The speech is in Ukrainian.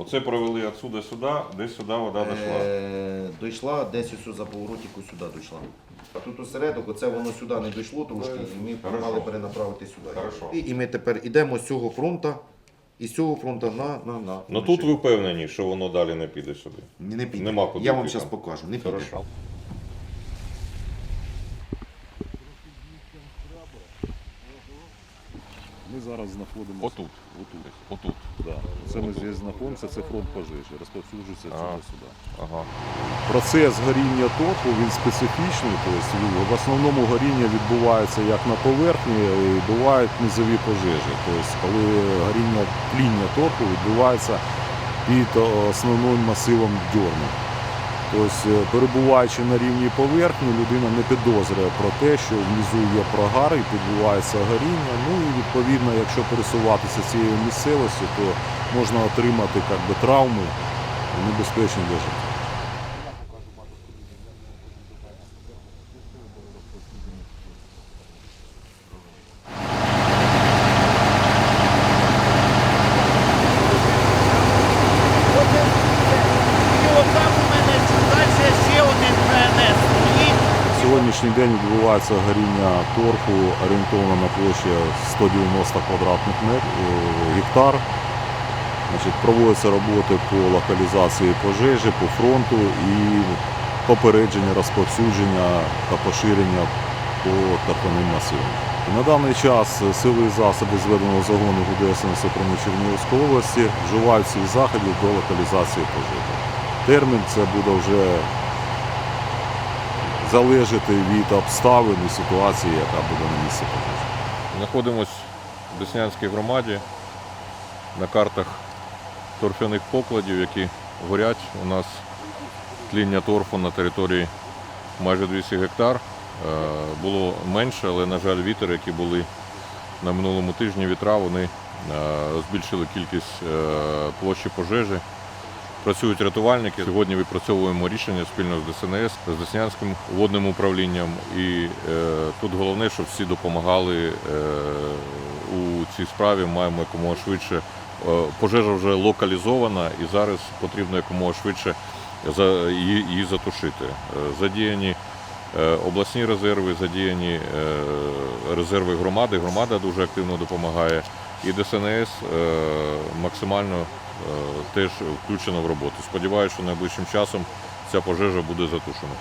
Оце провели відсюди-сюди, десь сюди вода дійшла. Е, дійшла, десь ось за поворотіку сюди дійшла. А тут осередок, оце воно сюди не дійшло трошки, і ми Хорошо. мали перенаправити сюди. Хорошо. І, і ми тепер йдемо з цього фронту, і з цього фронту на, на, на. Ну тут ви впевнені, що воно далі не піде сюди. не, не піде. Нема куди Я вам йти зараз там. покажу. Не піде. Хорошо. Ми зараз знаходимося Отут. Отут. Отут. Да. Це ми здесь знаходимося, це фронт пожежі, розповсюджується А. сюди-сюди. Ага. Процес горіння торфу він специфічний, тобто в основному горіння відбувається як на поверхні, і бувають низові пожежі. Тобто, коли горіння тління торфу відбувається під основним масивом дьорну. Тобто, е, перебуваючи на рівні поверхні, людина не підозрює про те, що внизу є прогар і відбувається горіння. Ну і відповідно, якщо пересуватися цією місцевістю, то можна отримати би, травми небезпечні для життя. Сьогоднішній день відбувається горіння торфу орієнтовно на площі 190 квадратних е, гектар. Значить, проводяться роботи по локалізації пожежі, по фронту і попередження розповсюдження та поширення по торфяним масивам. На даний час сили і засоби зведеного загону ГУДСНС управління Чернігівської області вживають всіх заходів до локалізації пожежі. Термін це буде вже залежати від обставин і ситуації, яка буде на місці пожежі. Знаходимось в Деснянській громаді на картах торфяних покладів, які горять. У нас тління торфу на території майже 200 гектар. Е, Було менше, але, на жаль, вітер, які були на минулому тижні, вітра, вони е, збільшили кількість е, площі пожежі. Працюють рятувальники. Сьогодні відпрацьовуємо рішення спільно з ДСНС, з Деснянським водним управлінням. І е, тут головне, щоб всі допомагали е, у цій справі. Маємо якомога швидше. Е, пожежа вже локалізована і зараз потрібно якомога швидше за- її, затушити. Задіяні обласні резерви, задіяні резерви громади. Громада дуже активно допомагає. І ДСНС е, максимально е, теж включено в роботу. Сподіваюся, що найближчим часом ця пожежа буде затушена.